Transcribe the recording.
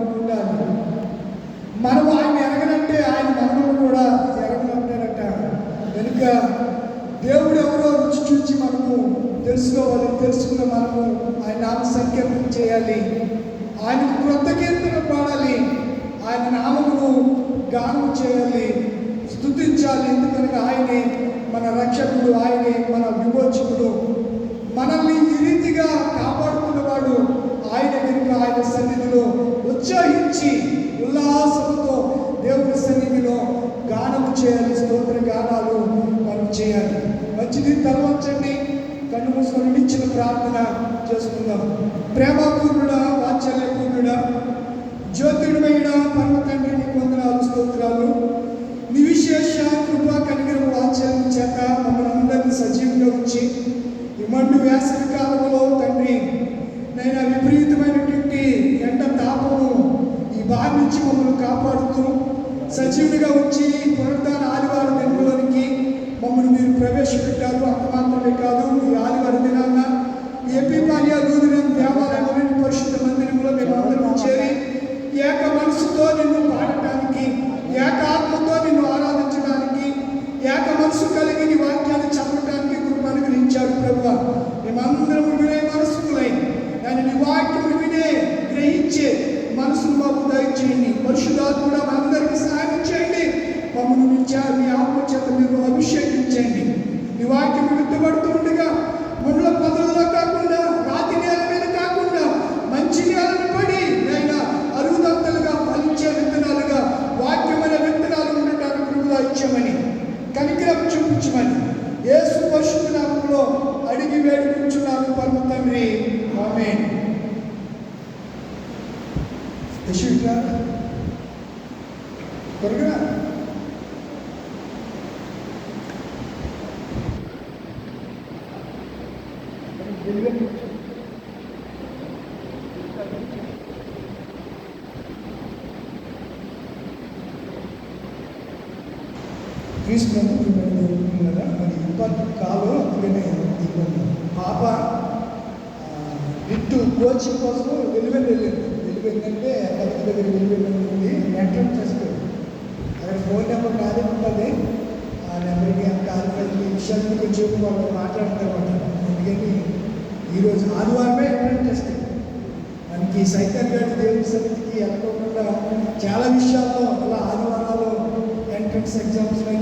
మనకు ఉండాలి మనం ఆయన ఎరగనంటే ఆయన మనము కూడా ఎరగనంటారట కనుక దేవుడు ఎవరో రుచి చూచి మనము తెలుసుకోవాలి తెలుసుకున్న మనము ఆయన నామ సంకీర్తన చేయాలి. ఆయనకు క్రొత్త కీర్తన పాడాలి. ఆయన నామమును గానం చేయాలి. స్తుతించాలి ఎందుకనగా ఆయనే మన రక్షకుడు ఆయనే మన విమోచకుడు. మనల్ని ఈ రీతిగా కాపాడుకున్నవాడు ఆయన. కనుక ఆయన సన్నిధిలో ఉత్సాహించి ఉల్లాసంతో దేవుని సన్నిధిలో గానం చేయాలి స్తోత్ర గానాలు మనం చేయాలి. మంచిది తలవంచండి కన్ను మూసుకొని ఇచ్చిన ప్రార్థన చేసుకుందాం. ప్రేమపూర్ణుడా వాత్సల్యపూర్ణుడా జ్యోతిర్మయుడ పరమ తండ్రి నీకు వందనాలు స్తోత్రాలు. నీ విశేష కృపా కనికరం వాత్సల్యం చేత మమ్మల్ని అందరినీ సజీవంగా ఉంచి ఈ మండు వేసవి కాలంలో సజీవుడిగా ఉంచి పునరుద్ధాన ఆదివారం వెనుకలోనికి మమ్మల్ని మీరు ప్రవేశపెట్టారు. అంత మాత్రమే కాదు ఈ ఆదివారం దినాన్న ఏపీ పాలియా దూదిన దేవాలయం పరిశుద్ధ మందిరంలో మేము అందరం చేరి ఏక మనసుతో నిన్ను యశుట్రా త్వరగా. క్రీస్తునందు ప్రియమైన కదా మరి ఇబ్బంది కాదు అందుకనే పాప ఇట్టు కోచింగ్ కోసం వెలువెళ్ళి వెళ్ళింది వెలువెళ్ళంటే దగ్గర వెలువెళ్ళి ఎంట్రన్స్ చేసుకోండి అక్కడ ఫోన్ నెంబర్ కాదు ఉంటుంది. ఆ నెంబర్కి ఆ కాల్ కలిగి విషయాన్ని కొంచెం వాళ్ళు మాట్లాడతారన్నమాట అందుకని ఈరోజు ఆదివారమే ఎంట్రన్స్ చేస్తాం మనకి సైతం గారి దేవుని సన్నిధికి అనుకోకుండా చాలా విషయాల్లో అలా ఆదివారాలు ఎంట్రన్స్ ఎగ్జామ్స్లో